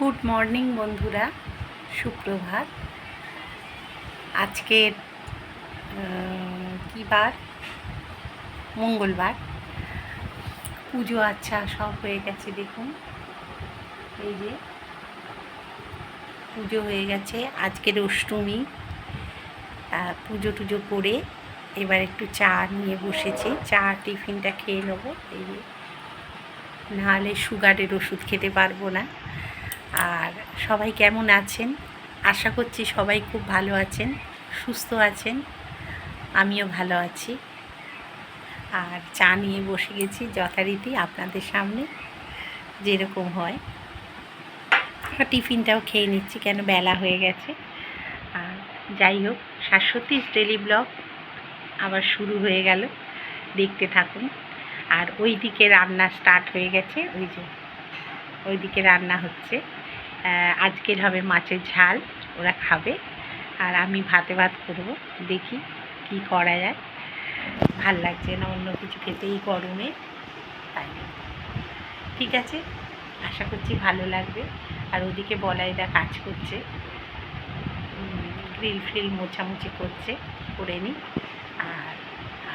Good morning বন্ধুরা, সুপ্রভাত। আজকের কী বার? মঙ্গলবার। পুজো আচ্ছা সব হয়ে গেছে দেখুন। এই যে, পুজো হয়ে গেছে। আজকের অষ্টমী। পুজো টুজো করে এবার একটু চা নিয়ে বসেছি। চা, টিফিনটা খেয়ে নেব। এই যে, নাহলে সুগারের ওষুধ খেতে পারব না। আর সবাই কেমন আছেন? আশা করছি সবাই খুব ভালো আছেন, সুস্থ আছেন, আমিও ভালো আছি। আর চা নিয়ে বসে গেছি যথারীতি আপনাদের সামনে, যেরকম হয়। টিফিনটাও খেয়ে নিচ্ছি, কেন বেলা হয়ে গেছে। আর যাই হোক শাশ্বতীর ডেলি ব্লগ আবার শুরু হয়ে গেল, দেখতে থাকুন। আর ওই দিকে রান্না স্টার্ট হয়ে গেছে, ওই যে, ওইদিকে রান্না হচ্ছে। আজকের হবে মাছের ঝাল, ওরা খাবে। আর আমি ভাতে ভাত করব, দেখি কি করা যায়। ভালো লাগছে না অন্য কিছু খেতেই গরমে, তাই। ঠিক আছে? আশা করছি ভালো লাগবে। আর ওদিকে বলাইদা কাজ করছে। গ্রিল ফ্রিল মোছামুছি করছে, করে নিই আর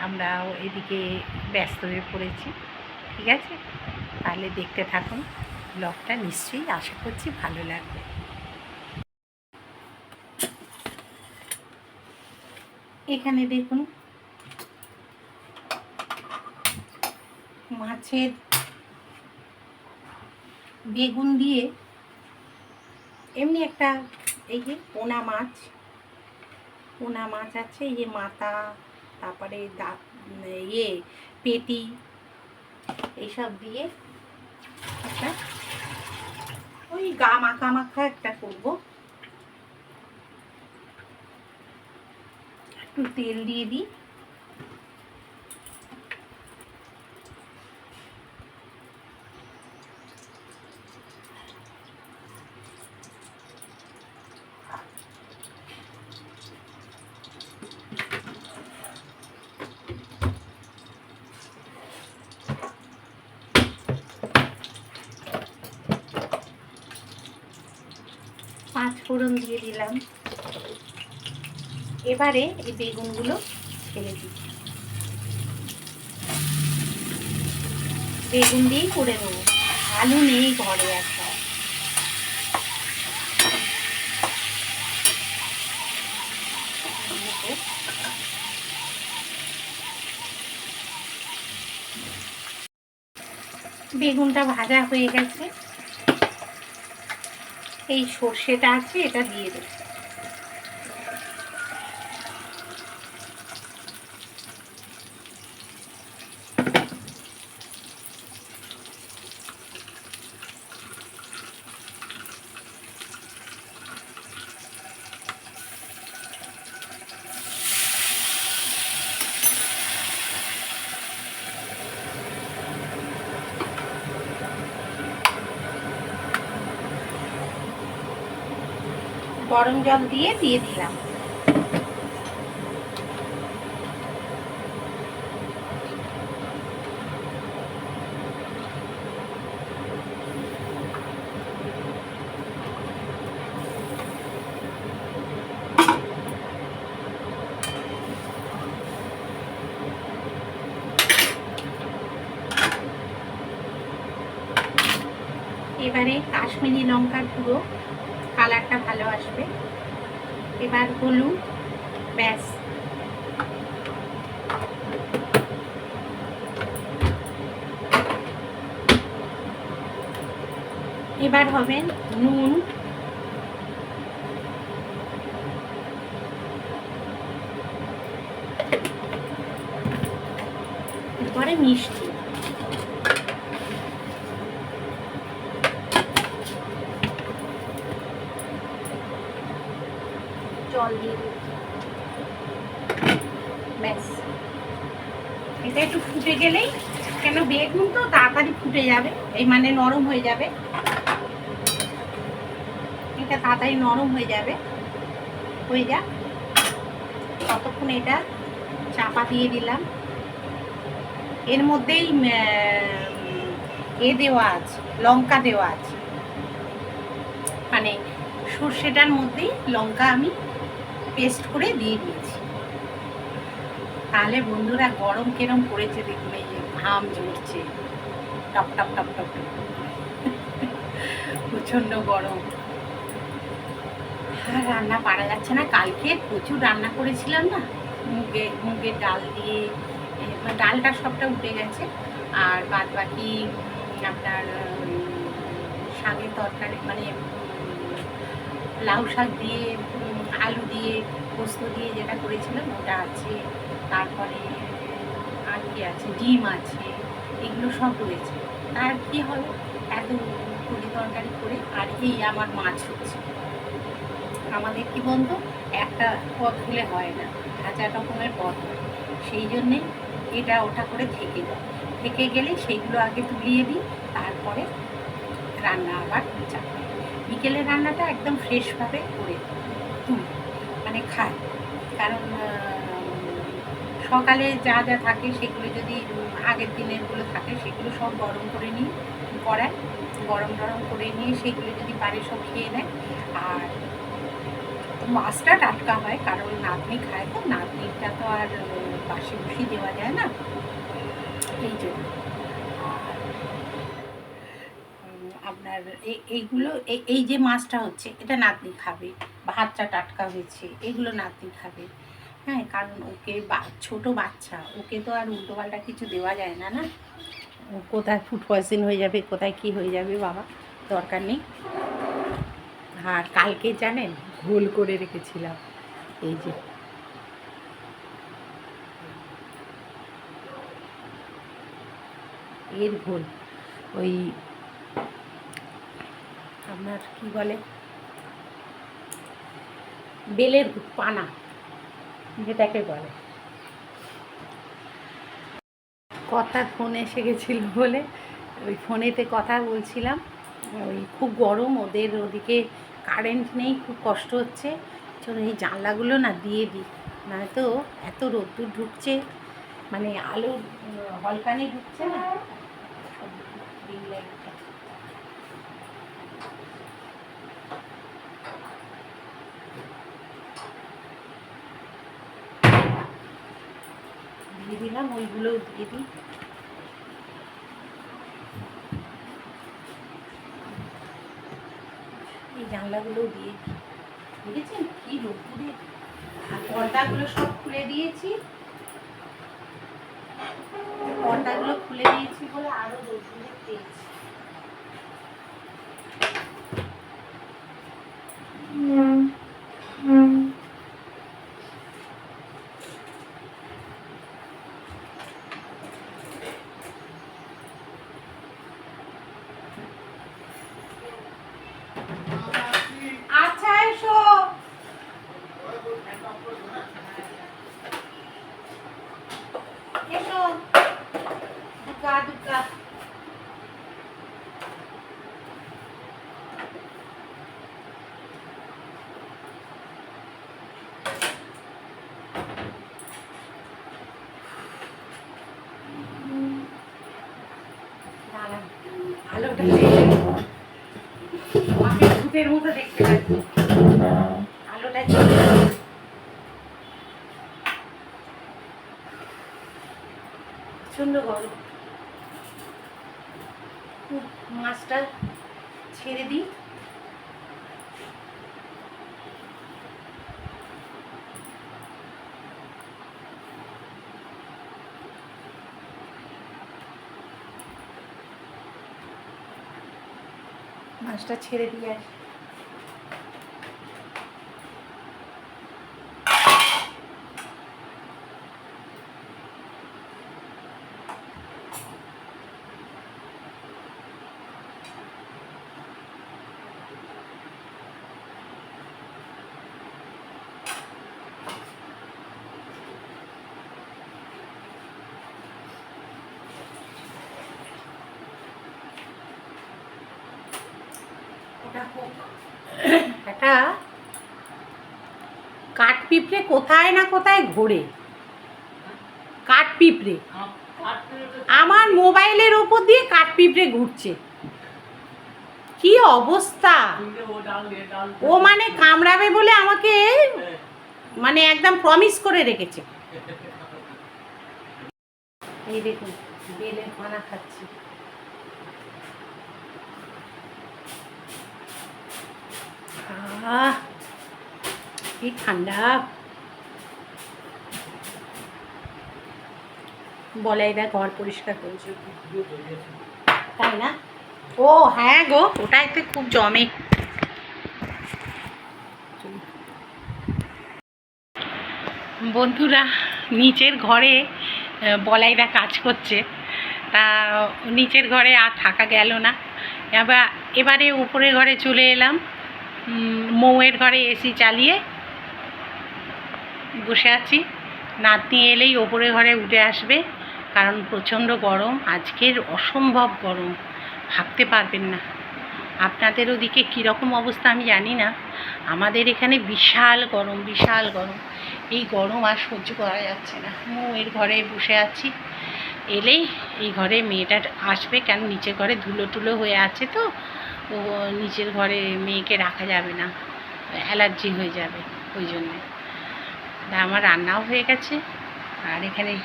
আমরাও এদিকে ব্যস্ত হয়ে পড়েছি। ঠিক আছে? তাহলে দেখতে থাকুন। ব্লগটা নিশ্চয়ই আশা করছি ভালো লাগবে। এখানে দেখুন, মাছের বেগুন দিয়ে এমনি একটা এই যে পোনা মাছ পোনা মাছ আছে, এই যে মাথা, তারপরে দাঁত ইয়ে পেটি, এইসব দিয়ে একটা ওই গা মাখা মাখা একটা করব। একটু তেল দিয়ে দিই। ফোড়ন দিয়ে দিলাম। এবারে এই বেগুনগুলো ছেড়ে দিই। বেগুন দিয়েই করে নেব। আলু নেই ঘরে একটা। বেগুনটা ভাজা হয়ে গেছে। এই সর্ষেটা আছে এটা দিয়ে দেবো। গরম জল দিয়ে দিয়ে দিলাম। এবারে কাশ্মীরি লঙ্কার গুঁড়ো। এবার হলুদ ব্যাস। এবার হবে নুন। এরপরে মিষ্টি। জল দিয়ে ব্যাস এটা একটু ফুটে গেলেই, কেন বেগুন তো তাড়াতাড়ি ফুটে যাবে, এই মানে নরম হয়ে যাবে। এটা তাড়াতাড়ি নরম হয়ে যাবে। হয়ে যাক। ততক্ষণ এটা চাপা দিয়ে দিলাম। এর মধ্যেই এ দেওয়া আছে, লঙ্কা দেওয়া আছে। মানে সর্ষেটার মধ্যেই লঙ্কা আমি পেস্ট করে দিয়ে দিয়েছি। তাহলে বন্ধুরা গরম কেরম পড়েছে দেখুন, এই যে ঘাম ঝরছে। টপ টপ টপ টপ। প্রচণ্ড গরম। আর রান্না পারা যাচ্ছে না, কালকে প্রচুর রান্না করেছিলাম না, মুগে মুগের ডাল দিয়ে মানে ডালটা সবটা উঠে গেছে। আর বাদ বাকি আপনার শাকের তরকারি মানে লাউ শাক দিয়ে আলু দিয়ে, পোস্ত দিয়ে যেটা করেছিলাম, ওটা আছে। তারপরে আর কি আছে? ডিম আছে। এগুলো সব রয়েছে। আর কি হবে এত পুরি তরকারি করে আর এই আমার মাছ হচ্ছে। আমাদের কি বলতো? একটা পদ হলে হয় না। হাজার রকমের পদ। হয় সেই জন্যে এটা ওটা করে থেকে যায়। থেকে গেলে সেইগুলো আগে তুলিয়ে দিই, তারপরে রান্না আবার চাপাই বিকেলে রান্নাটা একদম ফ্রেশভাবে করে তুলি মানে খায়। কারণ সকালে যা যা থাকে সেগুলো যদি আগের দিনেরগুলো থাকে সেগুলো সব গরম করে নিই করায় গরম টরম করে নিয়ে সেগুলো যদি পারে সব খেয়ে নেয়। আর মাছটা টাটকা হয়, কারণ নাতনি খায় তো নাতনিটা তো আর বাসি বুসি দেওয়া যায় না। এই জন্য। আপনার এই- এইগুলো এই- এই যে মাছটা হচ্ছে, এটা নাতনি খাবে। ভাতটা টাটকা হয়েছে, এগুলো নাতনি খাবে। হ্যাঁ কারণ ওকে ছোট বাচ্চা, ওকে তো আর উল্টোপাল্টা কিছু দেওয়া যায় না না? ও কোথায় ফুড পয়জন হয়ে যাবে, কোথায় কি হয়ে যাবে বাবা? দরকার নেই। আর কালকে জানেন ঘোল করে রেখেছিলাম। এই যে। এর ঘোল ওই, আপনার কি বলে? বেলের পানা যেটাকে বলে। কথা ফোন এসে গেছিল বলে, ওই ফোনেতে কথা বলছিলাম। ওই খুব গরম, ওদের ওদিকে কারেন্ট নেই, খুব কষ্ট হচ্ছে। চলো এই জানলাগুলো না দিয়ে দিই নয়তো এত রোদ্দুর ঢুকছে। মানে আলো হলকানি ঢুকছে না সব ring light টা। দিয়ে দিলাম ওইগুলোও দিয়ে দিই। এই জানলাগুলোও দিয়ে দিই। দেখেছেন কি রোদ্দুরে? আর পর্দাগুলো সব খুলে দিয়েছি। পর্দাগুলো খুলে দিয়েছি বলে আরও রোদ্দুরে পেয়েছি। আচ্ছা এসো এসো দুকা দুকা দাঁড়ান, আলোটা জ্বেলে নিই। মতো দেখতে লাগছে আলোটা। গরম। মাছটা ছেড়ে দিই। মাছটা ছেড়ে দিয়ে আসি একটা কাঠ পিঁপড়ে কোথায় না কোথায় ঘোরে। কাঠ পিঁপড়ে আমার মোবাইলের ওপর দিয়ে কাঠ পিঁপড়ে ঘুরছে। কি অবস্থা? ও মানে কামড়াবে বলে আমাকে মানে একদম প্রমিস করে রেখেছে। এই দেখুন বেলের পানা খাচ্ছি। কি ঠান্ডা বলাই দা ঘর পরিষ্কার করেছে তাই না? ও হ্যাঁ গো ওটাইতে খুব জমে। বন্ধুরা, নিচের ঘরে বলাইদা কাজ করছে। তা নিচের ঘরে আর থাকা গেল না। এবার, এবারে উপরের ঘরে চলে এলাম। মৌয়ের ঘরে এসি চালিয়ে বসে আছি। নাতনি এলেই ওপরে ঘরে উঠে আসবে, কারণ প্রচণ্ড গরম, আজকের অসম্ভব গরম। ভাবতে পারবেন না। আপনাদের ওদিকে কীরকম অবস্থা আমি জানি না। আমাদের এখানে বিশাল গরম বিশাল গরম। এই গরম আর সহ্য করা যাচ্ছে না। এর ঘরে বসে আছি। এলেই এই ঘরে মেয়েটা আসবে, কেন নিচের ঘরে ধুলো টুলো হয়ে আছে তো। ও, নিচের ঘরে মেয়েকে রাখা যাবে না। অ্যালার্জি হয়ে যাবে ওই জন্যে। আমার রান্নাও হয়ে গেছে। আর এখানে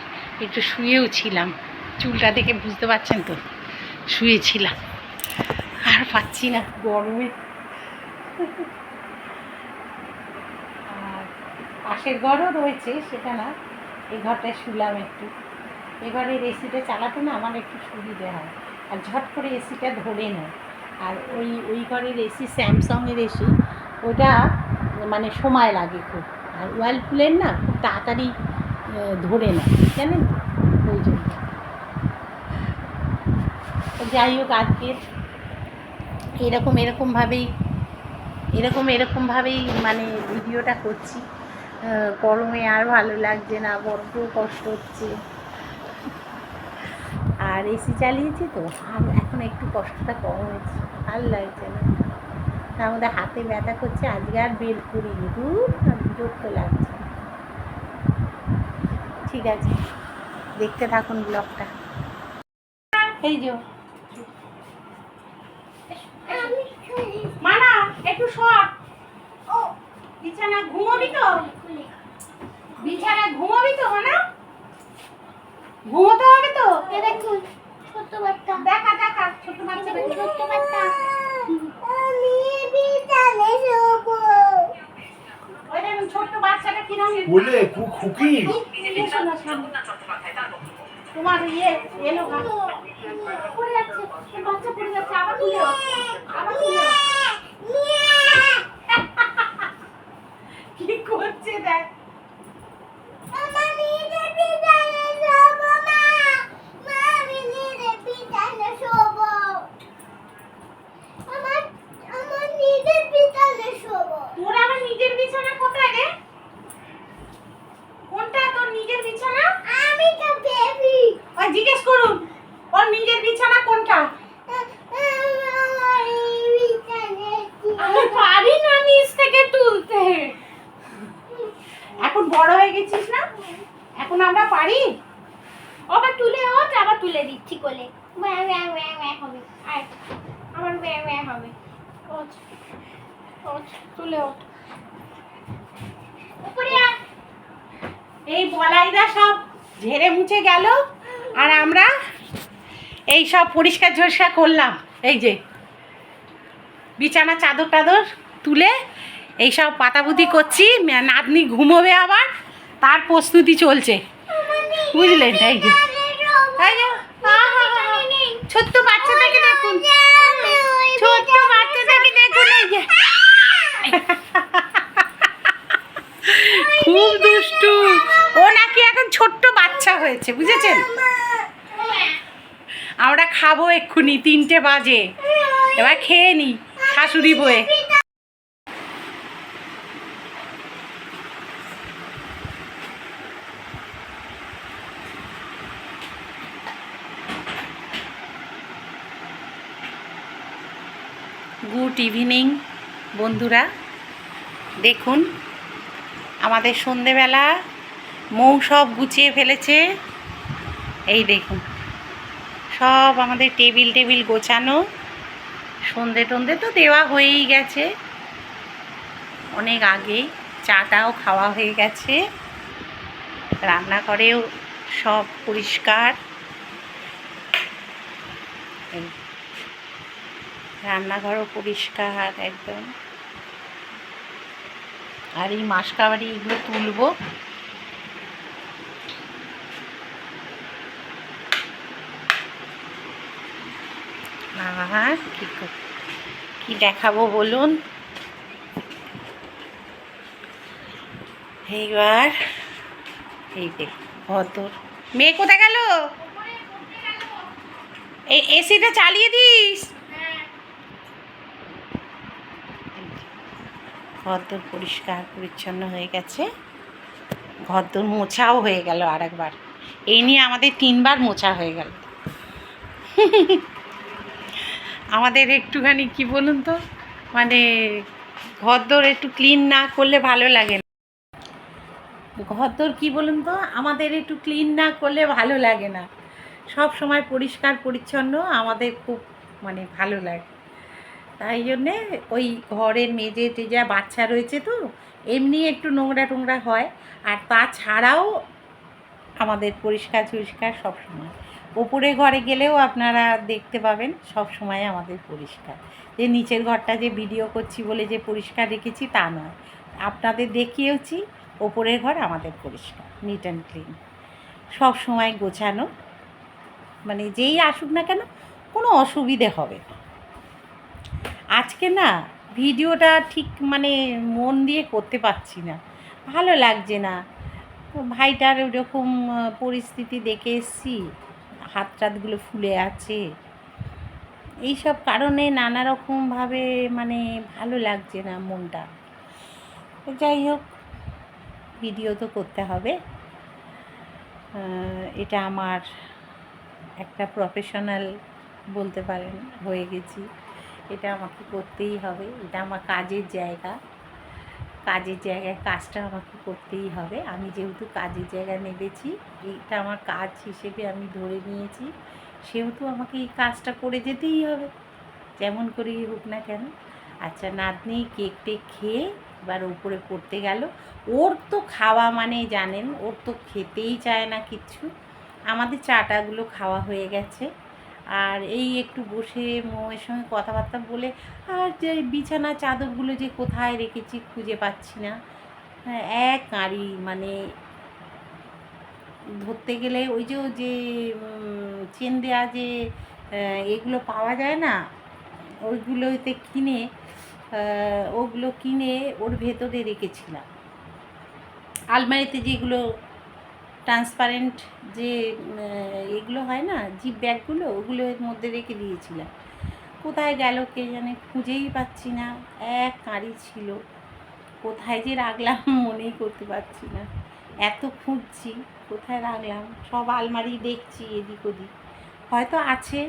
একটু শুয়েও ছিলাম। চুলটা দেখে বুঝতে পারছেন তো? শুয়েছিলাম। আর পাচ্ছি না গরমে। আর পাশের ঘরও রয়েছে, সেটা না। এই ঘরটায় শুলাম একটু। এবারের এসিটা চালাতে না আমার একটু সুবিধে হয়। আর ঝট করে এসিটা ধরে নেয় আর ওই ওই ঘরের এসি স্যামসংয়ের এসি, ওটা মানে সময় লাগে খুব। আর ওয়ালপুলের না, খুব তাড়াতাড়ি ধরে না জানেন? ওই জন্য। যাই হোক আজকে এরকম এরকমভাবেই এরকম এরকমভাবেই মানে ভিডিওটা করছি। গরমে আর ভালো লাগছে না, বড্ড কষ্ট হচ্ছে। আর এসি চালিয়েছি তো, আর এখন একটু কষ্টটা কম হয়েছে ভালো লাগছে না। তার মধ্যে হাতে ব্যথা করছে, আজকে আর বের করিনি। দূর বিরক্ত লাগছে। ঠিক আছে দেখতে থাকুন ব্লগটা। এই যে। মানা একটু বিছানা ঘুমাবি তো? বিছানা ঘুমাবি তো মানা? ঘুমোতে হবে তো? এ দেখুন ছোট্ট বাচ্চা। দেখা দেখা ছোট বাচ্চা। ছোট্ট বাচ্চা। আমি শোবো। ছোট্ট বাচ্চাটা কিরম বলে খু- খুকি। তোমার ইয়ে এলো গা। পড়ে যাচ্ছে বাচ্চা পড়ে যাচ্ছে আবার তুলে আবার তুলে কি করছে দেখ আমার নিজের বিছানে শোবো মা মা আমি নিজের বিছানে শোবো আমার আমার নিজের বিছানে শোবো তোর আবার নিজের বিছানা কোথায় রে কোনটা তোর নিজের বিছানা আমি তো বেবি ওই জিজ্ঞেস করুন ওর নিজের বিছানা কোনটা আমার বিছানে আমি পারি না নিচ থেকে তুলতে এখন বড় হয়ে গেছিস না এখন আমরা পারি আবার তুলে ওঠ আবার তুলে দিচ্ছি কোলে ওয়া ওয়া ওয়া ওয়া হবে আর আবার ওয়া ওয়া হবে ওঠ ওঠ তুলে ওঠ উপরে আয় এই বলাইদা সব ঝেড়ে মুছে গেল আর আমরা এই সব পরিষ্কার ঝরিষ্কার করলাম। এই যে, বিছানা চাদর টাদর তুলে এই সব পাতাপুতি করছি নাতনি ঘুমোবে আবার, তার প্রস্তুতি চলছে। বুঝলেন? এই যে। ছোট্ট বাচ্চাটাকে দেখুন। ছোট্ট বাচ্চাটাকে দেখুন, এই যে। খুব দুষ্টু। ও নাকি এখন ছোট্ট বাচ্চা হয়েছে, বুঝেছেন? আমরা খাব এক্ষুনি, তিনটে বাজে। এবার খেয়ে নি, শাশুড়ি বয়ে। গুড ইভিনিং, বন্ধুরা। দেখুন, আমাদের সন্ধেবেলা মৌ সব গুছিয়ে ফেলেছে। এই দেখুন। সব আমাদের টেবিল টেবিল গোছানো। সন্ধে টন্ধে তো দেওয়া হয়েই গেছে। অনেক আগেই চাটাও খাওয়া হয়ে গেছে। রান্নাঘরেও সব পরিষ্কার। রান্নাঘরও পরিষ্কার একদম। আর এই মাসকাবারি এগুলো তুলবো। কি দেখাবো বলুন? এইবার, এই দেখ মেয়ে কোথায় গেল? এই এসিটা চালিয়ে দিস। ঘরদোর পরিষ্কার, পরিচ্ছন্ন হয়ে গেছে। ঘরদোর মোছাও হয়ে গেল আর একবার এই নিয়ে আমাদের তিনবার মোছা হয়ে গেল। আমাদের একটুখানি কি বলুন তো? মানে ঘরদোর একটু ক্লিন না করলে ভালো লাগে না। ঘরদোর কি বলুন তো? আমাদের একটু ক্লিন না করলে ভালো লাগে না। সব সময় পরিষ্কার পরিচ্ছন্ন, আমাদের খুব মানে ভালো লাগে। তাই জন্যে ওই ঘরের মেজে টেজা বাচ্চা রয়েছে তো, এমনি একটু নোংরা টোংরা হয়। আর তাছাড়াও আমাদের পরিষ্কার পরিষ্কার সব সময়। ওপরে ঘরে গেলেও আপনারা দেখতে পাবেন সব সময় আমাদের পরিষ্কার। যে নিচের ঘরটা যে ভিডিও করছি বলে যে পরিষ্কার রেখেছি তা নয়। আপনাদের দেখিয়েওছি ওপরের ঘর আমাদের পরিষ্কার নিট অ্যান্ড ক্লিন সব সময় গোছানো মানে যেই আসুক না কেন কোনো অসুবিধে হবে আজকে না ভিডিওটা ঠিক মানে মন দিয়ে করতে পারছি না। ভালো লাগছে না। ভাইটার ওরকম আহ, পরিস্থিতি দেখে এসছি। হাত টাতগুলো ফুলে আছে। এইসব কারণে নানা রকমভাবে মানে ভালো লাগছে না মনটা। যাই হোক, ভিডিও তো করতে হবে। এটা আমার একটা প্রফেশনাল বলতে পারেন, হয়ে গেছি। এটা আমাকে করতেই হবে। এটা আমার কাজের জায়গা। কাজের জায়গায় কাজটা আমাকে করতেই হবে। আমি যেহেতু কাজের জায়গায় নেবেছি এইটা আমার কাজ হিসেবে আমি ধরে নিয়েছি, সেহেতু আমাকে এই কাজটা করে যেতেই হবে। যেমন করেই হোক না কেন। আচ্ছা নাতনি কেক টেক খেয়ে এবার উপরে পড়তে গেল। ওর তো খাওয়া মানে জানেন, ওর তো খেতেই চায় না কিচ্ছু আমাদের চাটাগুলো খাওয়া হয়ে গেছে। আর এই একটু বসে মৌয়ের সঙ্গে কথাবার্তা বলে আর যে বিছানা চাদরগুলো যে কোথায় রেখেছি খুঁজে পাচ্ছি না। হ্যাঁ, এক কাঁড়ি মানে ধরতে গেলে ওই যে যে চেন দেওয়া যে এগুলো পাওয়া যায় না ওইগুলোতে কিনে ওগুলো কিনে ওর ভেতরে রেখেছিলাম। আলমারিতে যেগুলো ট্রান্সপারেন্ট যে এগুলো হয় না জিপ ব্যাগগুলো ওগুলোর মধ্যে রেখে দিয়েছিলাম। কোথায় গেল কে জানে খুঁজেই পাচ্ছি না, এক কাঁড়ি ছিল। কোথায় যে রাখলাম মনেই করতে পারছি না। এত খুঁজছি, কোথায় রাখলাম? সব আলমারি দেখছি এদিক ওদিক। হয়তো আছে,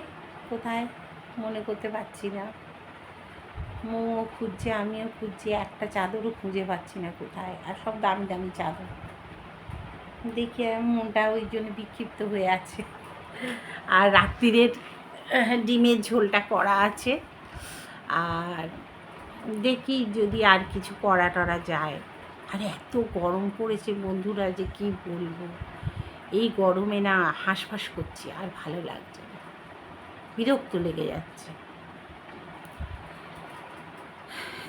কোথায় মনে করতে পারছি না। মো খুঁজছে, আমিও খুঁজছি, একটা চাদরও খুঁজে পাচ্ছি না কোথায়। আর সব দামি দামি চাদর। দেখি মনটা ওই জন্য বিক্ষিপ্ত হয়ে আছে। আর রাত্রিরের ডিমের ঝোলটা করা আছে। আর দেখি যদি আর কিছু করা টরা যায়। আর, এত গরম পড়েছে বন্ধুরা যে কি বলব? এই গরমে না হাঁসফাঁস করছি, আর ভালো লাগছে না। বিরক্ত লেগে যাচ্ছে।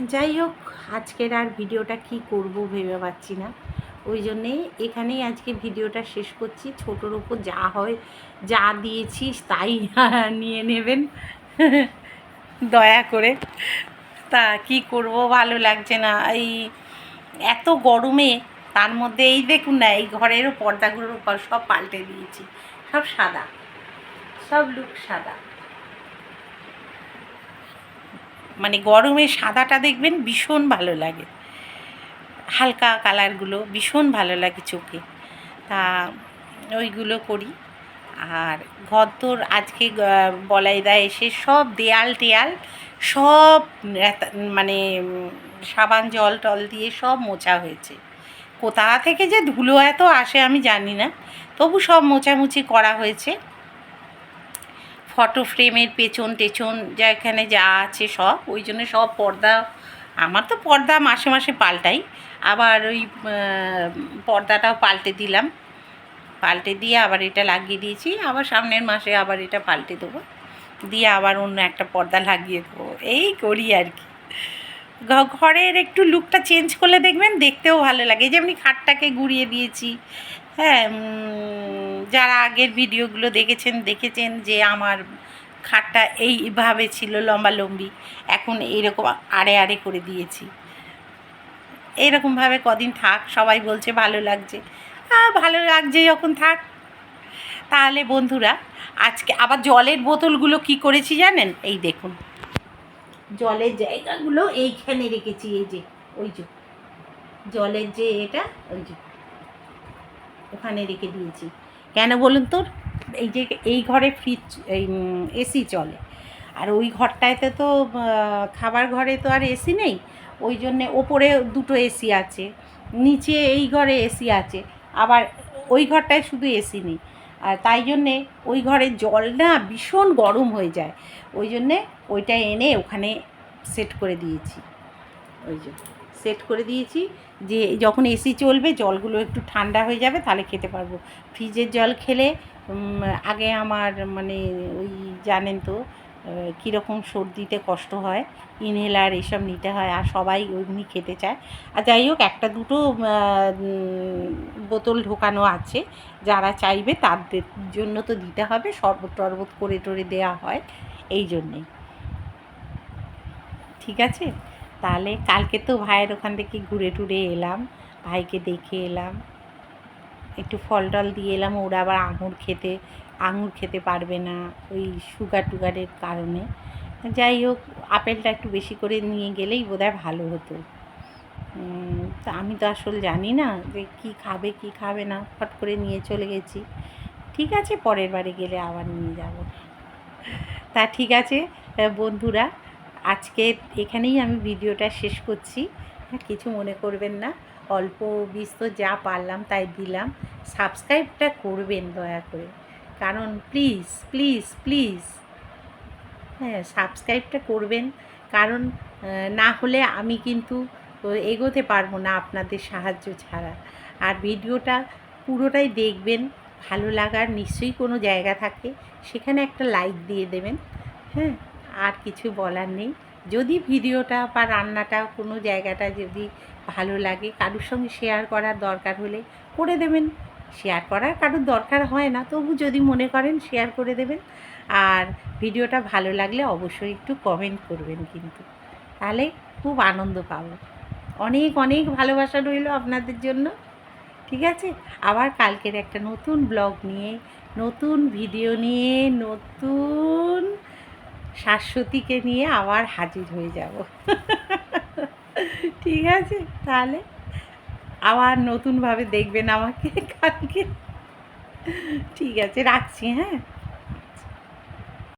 যাই হোক, আজকের আর ভিডিওটা কি করব ভেবে পাচ্ছি না। ওই জন্যেই এখানেই আজকে ভিডিওটা শেষ করছি। ছোটোর ওপর যা হয়, যা দিয়েছিস তাই নিয়ে নেবেন। দয়া করে। তা কি করব, ভালো লাগছে না। এই এত গরমে তার মধ্যে এই দেখুন না, এই ঘরেরও পর্দাগুলোর উপর সব পাল্টে দিয়েছি। সব সাদা। সব লুক সাদা। মানে গরমে সাদাটা দেখবেন ভীষণ ভালো লাগে। হালকা কালারগুলো ভীষণ ভালো লাগে চোখে। তা ওইগুলো করি। আর ঘর তোর আজকে বলাইদা এসে সব দেয়াল টেয়াল সব মানে সাবান জল টল দিয়ে সব মোছা হয়েছে। কোথা থেকে যে ধুলো এত আসে আমি জানি না। তবু সব মোছামুছি করা হয়েছে। ফটো ফ্রেমের পেছন টেছন যা এখানে যা আছে সব, ওই জন্য সব পর্দা, আমার তো পর্দা মাসে মাসে পাল্টাই। আবার ওই পর্দাটাও পাল্টে দিলাম। পাল্টে দিয়ে আবার এটা লাগিয়ে দিয়েছি। আবার সামনের মাসে আবার এটা পাল্টে দেবো। দিয়ে আবার অন্য একটা পর্দা লাগিয়ে দেবো। এই করি আর কি। ঘরের একটু লুকটা চেঞ্জ করলে দেখবেন দেখতেও ভালো লাগে। যেমনি খাটটাকে ঘুরিয়ে দিয়েছি। হ্যাঁ যারা আগের ভিডিওগুলো দেখেছেন দেখেছেন যে আমার খাটটা এইভাবে ছিল লম্বা লম্বি এখন এইরকম আড়ে আড়ে করে দিয়েছি। এইরকমভাবে কদিন থাক, সবাই বলছে ভালো লাগছে। ভালো লাগছে যখন থাক। তাহলে বন্ধুরা, আজকে আবার জলের বোতলগুলো কি করেছি জানেন? এই দেখুন। জলের জায়গাগুলো এইখানে রেখেছি, এই যে, ওই যে। জলের যে এটা, ওই যে, ওখানে রেখে দিয়েছি। কেন বলুন তো, এই যে, এই ঘরে ফ্রিজ এই এসি চলে। আর ওই ঘরটাতে তো খাবার ঘরে তো আর এসি নেই। ওই জন্যে ওপরে দুটো এসি আছে, নিচে এই ঘরে এসি আছে, আবার ওই ঘরটায় শুধু এসি নেই। আর তাই জন্যে ওই ঘরের জল না ভীষণ গরম হয়ে যায়, ওই জন্যে ওইটা এনে ওখানে সেট করে দিয়েছি। ওই জন্য সেট করে দিয়েছি যে যখন এসি চলবে জলগুলো একটু ঠান্ডা হয়ে যাবে তাহলে খেতে পারব। ফ্রিজের জল খেলে আগে আমার মানে ওই জানেন তো কীরকম সর্দিতে কষ্ট হয় ইনহেলার এইসব নিতে হয়, আর সবাই ওইগুলি খেতে চায়। আর যাই হোক, একটা দুটো বোতল ঢোকানো আছে, যারা চাইবে তাদের জন্য তো দিতে হবে শরবত টরবত করে টরে দেওয়া হয়, এই জন্যেই। ঠিক আছে? তাহলে কালকে তো ভাইয়ের ওখান থেকে ঘুরে টুরে এলাম, ভাইকে দেখে এলাম, একটু ফল টল দিয়ে এলাম, ওরা আবার আঙুর খেতে আঙুর খেতে পারবে না ওই সুগার টুগারের কারণে। যাই হোক আপেলটা একটু বেশি করে নিয়ে গেলেই বোধহয় ভালো হতো। তা আমি তো আসল জানি না যে কী খাবে কী খাবে না ফট করে নিয়ে চলে গেছি। ঠিক আছে পরের বারে গেলে আবার নিয়ে যাব। তা ঠিক আছে বন্ধুরা আজকে এখানেই আমি ভিডিওটা শেষ করছি। হ্যাঁ, কিছু মনে করবেন না। অল্প বিস্তর যা পারলাম তাই দিলাম। সাবস্ক্রাইবটা করবেন দয়া করে। কারণ প্লিজ প্লিজ প্লিজ হ্যাঁ সাবস্ক্রাইবটা করবেন। কারণ না হলে আমি কিন্তু এগোতে পারব না আপনাদের সাহায্য ছাড়া। আর ভিডিওটা পুরোটাই দেখবেন, ভালো লাগার নিশ্চয়ই কোনো জায়গা থাকে, সেখানে একটা লাইক দিয়ে দেবেন। হ্যাঁ আর কিছু বলার নেই। যদি ভিডিওটা বা রান্নাটা কোনো জায়গাটা যদি ভালো লাগে, কারোর সঙ্গে শেয়ার করার দরকার হলে করে দেবেন। শেয়ার করার কারোর দরকার হয় না। তবু যদি মনে করেন শেয়ার করে দেবেন। আর ভিডিওটা ভালো লাগলে অবশ্যই একটু কমেন্ট করবেন কিন্তু। তাহলে খুব আনন্দ পাবো। অনেক অনেক ভালোবাসা রইল আপনাদের জন্য। ঠিক আছে? আবার কালকের একটা নতুন ব্লগ নিয়ে, নতুন ভিডিও নিয়ে, নতুন শাশ্বতীকে নিয়ে আবার হাজির হয়ে যাব। ঠিক আছে? তাহলে আবার নতুনভাবে দেখবেন আমাকে কালকে। ঠিক আছে রাখছি হ্যাঁ?